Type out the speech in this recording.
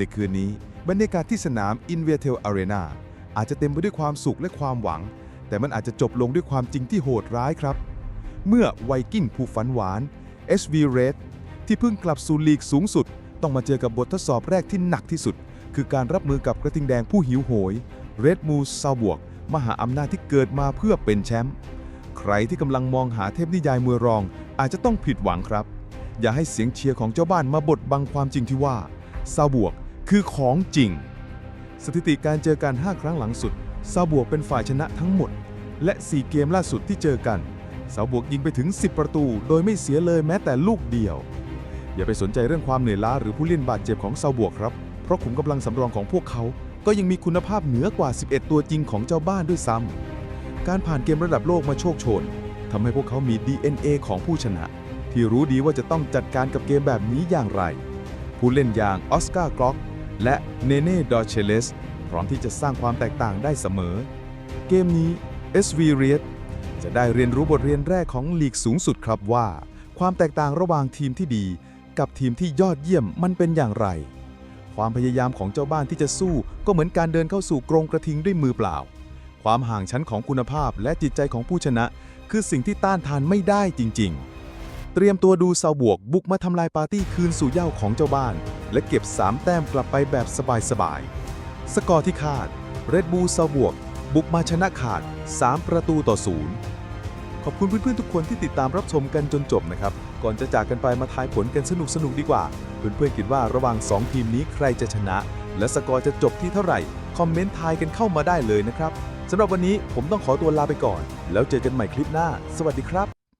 ในคืนนี้บรรยากาศที่สนาม i n v e t e l Arena อาจจะเต็มไปด้วยความสุขและความหวัง แต่มันอาจจะจบลงด้วยความจริงที่โหดร้ายครับ เมื่อไวกิ้งผู้ฝันหวาน SV Red ที่เพิ่งกลับสู่ลีกสูงสุด ต้องมาเจอกับบททดสอบแรกที่หนักที่สุด คือการรับมือกับกระทิงแดงผู้หิวโหย Red Moose ซาบวก มหาอำนาจที่เกิดมาเพื่อเป็นแชมป์ใครที่กำลังมองหาเทพนิยายมวยรอง อาจจะต้องผิดหวังครับ อย่าให้เสียงเชียร์ของเจ้าบ้านมาบดบังความจริงที่ว่าซาบวก คือของจริง สถิติการเจอกัน 5 ครั้งหลังสุด ซาบวกเป็นฝ่ายชนะทั้งหมด และ 4 เกมล่าสุดที่เจอกัน ซาบวกยิงไปถึง 10 ประตู โดยไม่เสียเลยแม้แต่ลูกเดียว อย่าไปสนใจเรื่องความเหนื่อยล้าหรือผู้เล่นบาดเจ็บของซาบวกครับ เพราะขุมกำลังสำรองของพวกเขา ก็ยังมีคุณภาพเหนือกว่า 11 ตัวจริงของเจ้าบ้านด้วยซ้ำการผ่านเกมระดับโลกมาโชคโชนทำให้พวกเขามี DNA ของผู้ชนะ ที่รู้ดีว่าจะต้องจัดการกับเกมแบบนี้อย่างไร ผู้เล่นอย่างออสการ์กล็อก และเนเน่ดอเชเลสพร้อมที่จะสร้างความแตกต่างได้เสมอ เกมนี้ SV r e d จะได้เรียนรู้บทเรียนแรกของลีกสูงสุดครับว่า ความแตกต่างระหว่างทีมที่ดี กับทีมที่ยอดเยี่ยมมันเป็นอย่างไร ความพยายามของเจ้าบ้านที่จะสู้ก็เหมือนการเดินเข้าสู่กรงกระทิงด้วยมือเปล่า ความห่างชั้นของคุณภาพและจิตใจของผู้ชนะ คือสิ่งที่ต้านทานไม่ได้จริง ๆ เตรียมตัวดูซาวบวกบุกมาทำลายปาร์ตี้คืนสู่เย้าของเจ้าบ้าน และเก็บ 3 แต้มกลับไปแบบสบายๆ สกอร์ที่คาด เรดบูลซาวบวก บุกมาชนะขาด 3 ประตูต่อศูนย์ขอบคุณเพื่อนๆทุกคนที่ติดตามรับชมกันจนจบนะครับ ก่อนจะจากกันไปมาทายผลกันสนุกๆดีกว่า เพื่อนๆคิดว่าระหว่าง 2 ทีมนี้ใครจะชนะ และสกอร์จะจบที่เท่าไหร่ คอมเมนต์ทายกันเข้ามาได้เลยนะครับสำหรับวันนี้ผมต้องขอตัวลาไปก่อน แล้วเจอกันใหม่คลิปหน้า สวัสดีครับ